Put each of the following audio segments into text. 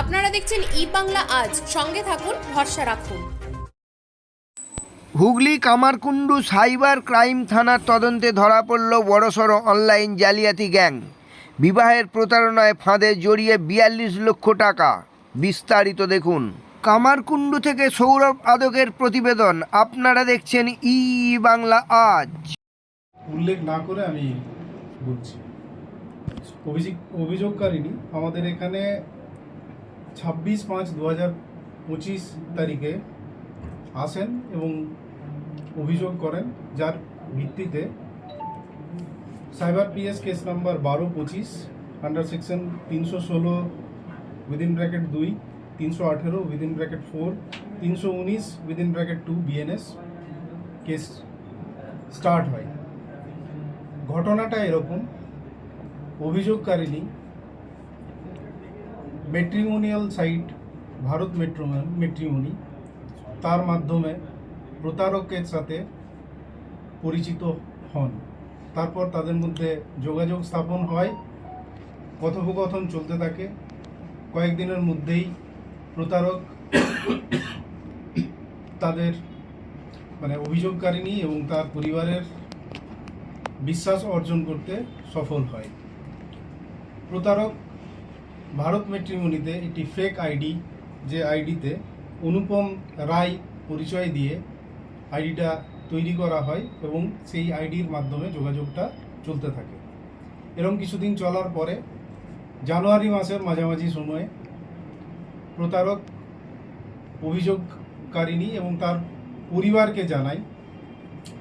আপনারা দেখছেন ই বাংলা আজ। সঙ্গে থাকুন ভরসা রাখুন। হুগলি কামারকুণ্ডু সাইবার ক্রাইম থানার তদন্তে ধরা পড়ল বড়সড় অনলাইন জালিয়াতি গ্যাং। বিবাহের প্রতারণায় ফাঁদে জড়িয়ে বিয়াল্লিশ লক্ষ টাকা। বিস্তারিত দেখুন। কামারকুণ্ডু থেকে সৌরভ আদকের প্রতিবেদন আপনারা দেখছেন ই বাংলা আজ। উল্লেখ না করে আমি বলছি। অভিযোগ অভিযোগকারিনী আমাদের এখানে ছাব্বিশ পাঁচ দু হাজার পঁচিশ তারিখে আসেন এবং অভিযোগ করেন, যার ভিত্তিতে সাইবার পিএস কেস নাম্বার বারো পঁচিশ আন্ডার সেকশন তিনশো ষোলো উইদিন ব্র্যাকেট দুই, তিনশো আঠেরো উইদিন ব্র্যাকেট ফোর তিনশো উনিশ within bracket two BNS case start হয়। ঘটনাটা এরকম অভিযোগকারিনী matrimonial site Bharat metro matrimony তার মাধ্যমে প্রতারকের সাথে পরিচিত হন। তারপর তাদের মধ্যে যোগাযোগ স্থাপন হয়, কথোপকথন চলতে থাকে। কয়েকদিনের মধ্যেই প্রতারক তাদের মানে অভিযোগকারিনী এবং তার পরিবারের বিশ্বাস অর্জন করতে সফল হয়। প্রতারক ভারত মেট্রিমনিতে একটি ফেক আইডি যে আইডিতে অনুপম রায় পরিচয় দিয়ে আইডিটা তৈরি করা হয় এবং সেই আইডির মাধ্যমে যোগাযোগটা চলতে থাকে। এরকম কিছুদিন চলার পরে জানুয়ারি মাসের মাঝামাঝি সময়ে প্রতারক অভিযোগকারিনী এবং তার পরিবারকে জানায়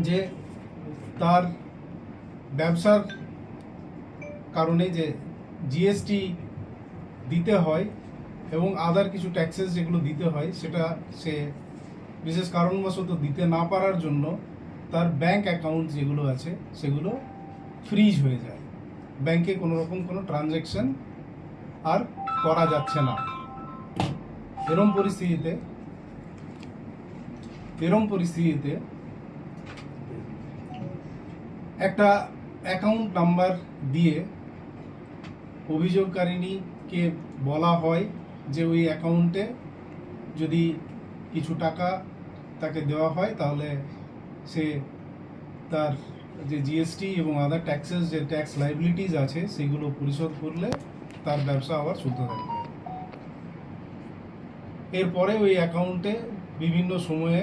যে তার ব্যবসার কারণে যে জিএসটি দিতে হয় এবং আদার কিছু ট্যাক্সেস যেগুলো দিতে হয়, সেটা সে বিশেষ কারণবশত দিতে না পারার জন্য তার ব্যাংক অ্যাকাউন্ট যেগুলো আছে, সেগুলো ফ্রিজ হয়ে যায়। ব্যাংকে কোনো রকম কোনো ট্রানজ্যাকশন আর করা যাচ্ছে না। এরম পরিস্থিতিতে এরম পরিস্থিতিতে একটা অ্যাকাউন্ট নাম্বার দিয়ে অভিযোগকারিণীকে বলা হয় যে ওই অ্যাকাউন্টে যদি কিছু টাকা তাকে দেওয়া হয়, তাহলে সে তার যে জিএসটি এবং আদার ট্যাক্সেস যে ট্যাক্স লাইবিলিটিস আছে, সেগুলো পরিশোধ করলে তার ব্যবসা আবার চলতে থাকবে। এরপরে ওই অ্যাকাউন্টে বিভিন্ন সময়ে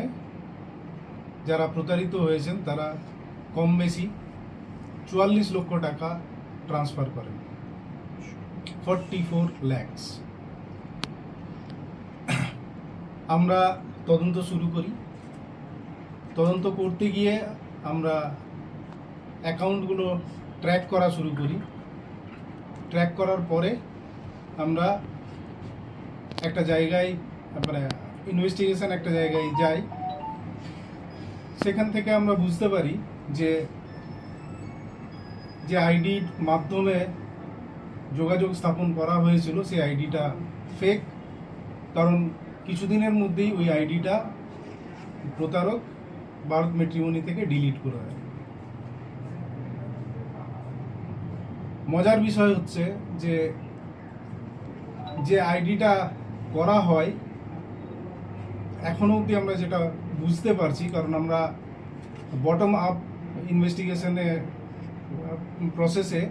যারা প্রতারিত হয়েছেন, তারা কম বেশি চুয়াল্লিশ লক্ষ টাকা ট্রান্সফার করেন। Forty four lakhs. আমরা তদন্ত শুরু করি। তদন্ত করতে গিয়ে আমরা অ্যাকাউন্টগুলো ট্র্যাক করা শুরু করি। ট্র্যাক করার পরে আমরা একটা জায়গায় মানে ইনভেস্টিগেশন একটা জায়গায় যাই। সেখান থেকে আমরা বুঝতে পারি যে যে আইডির মাধ্যমে যোগাযোগ স্থাপন করা হয়েছিল, সেই আইডিটা ফেক কারণ কিছুদিনের মধ্যেই ওই আইডিটা প্রতারক ভারত মেট্রিমনি থেকে ডিলিট করে দেয়। মজার বিষয় হচ্ছে যে যে আইডিটা করা হয় এখনও অবধি আমরা যেটা বুঝতে পারছি, কারণ আমরা বটম আপ ইনভেস্টিগেশনে প্রসেসে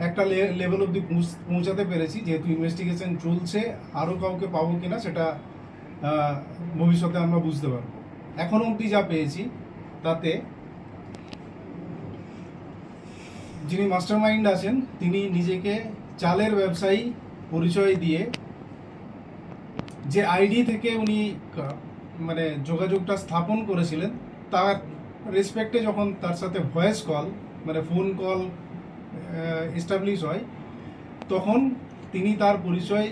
একটা লেভেল অবধি পৌঁছ- পৌঁছাতে পেরেছি, যেহেতু ইনভেস্টিগেশন চলছে আরও কাউকে পাবো কিনা সেটা ভবিষ্যতে আমরা বুঝতে পারব। এখন অবধি যা পেয়েছি, তাতে যিনি মাস্টার মাইন্ড আছেন, তিনি নিজেকে চালের ব্যবসায়ী পরিচয় দিয়ে যে আইডি থেকে উনি মানে যোগাযোগটা স্থাপন করেছিলেন, তার রেসপেক্টে যখন তার সাথে ভয়েস কল মানে ফোন কল এস্টাবলিশ হয়, তখন তিনি তার পরিচয়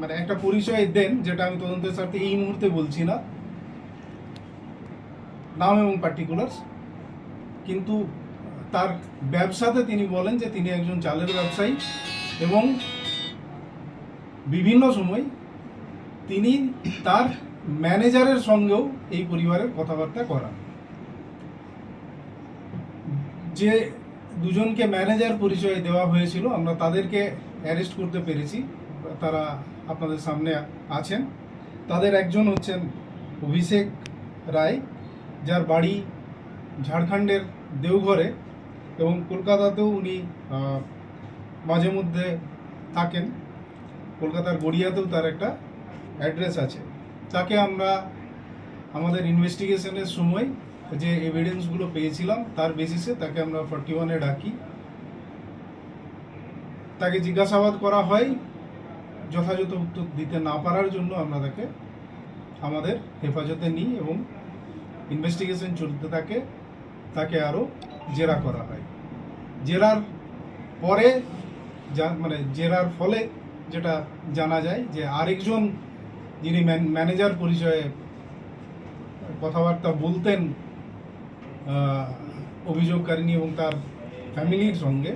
মানে একটা পরিচয় দেন, যেটা আমি তদন্তের সাথে এই মুহূর্তে বলছি না। নাম এবং পার্টিকুলার্স কিন্তু তার ব্যবসাতে তিনি বলেন যে তিনি একজন চালের ব্যবসায়ী এবং বিভিন্ন সময় তিনি তার ম্যানেজারের সঙ্গেও এই পরিবারের কথাবার্তা করান। যে দুজনকে ম্যানেজার পরিচয় দেওয়া হয়েছিল, আমরা তাদেরকে অ্যারেস্ট করতে পেরেছি। তারা আপনাদের সামনে আছেন। তাদের একজন হচ্ছেন অভিষেক রায়, যার বাড়ি ঝাড়খণ্ডের দেওঘরে এবং কলকাতাতেও উনি মাঝে মধ্যে থাকেন। কলকাতার গড়িয়াতেও তার একটা অ্যাড্রেস আছে। তাকে আমরা আমাদের ইনভেস্টিগেশনের সময় যে এভিডেন্সগুলো পেয়েছিলাম, তার বেসিসে তাকে আমরা ফর্টি ওয়ানে ডাকি। তাকে জিজ্ঞাসাবাদ করা হয় যথাযথ উত্তর দিতে না পারার জন্য আমরা তাকে আমাদের হেফাজতে নিই এবং ইনভেস্টিগেশন চলতে থাকে, তাকে আরও জেরা করা হয়। জেরার পরে যা মানে জেরার ফলে যেটা জানা যায় যে আরেকজন যিনি ম্যান- ম্যানেজার পরিচয়ে কথাবার্তা বলতেন অভিযোগকারিণী এবং তার ফ্যামিলির সঙ্গে।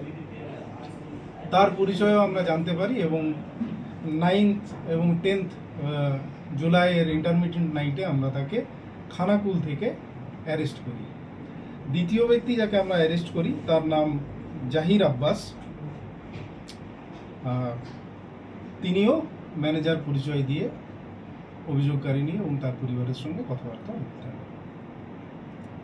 তার পরিচয়ও আমরা জানতে পারি এবং নাইন্থ এবং টেন্থ জুলাইয়ের ইন্টারমিডিয়েট নাইটে আমরা তাকে খানাকুল থেকে অ্যারেস্ট করি। দ্বিতীয় ব্যক্তি যাকে আমরা অ্যারেস্ট করি, তার নাম জাহির আব্বাস। তিনিও ম্যানেজার পরিচয় দিয়ে অভিযোগকারিণী এবং তার পরিবারের সঙ্গে কথাবার্তা বলতেন।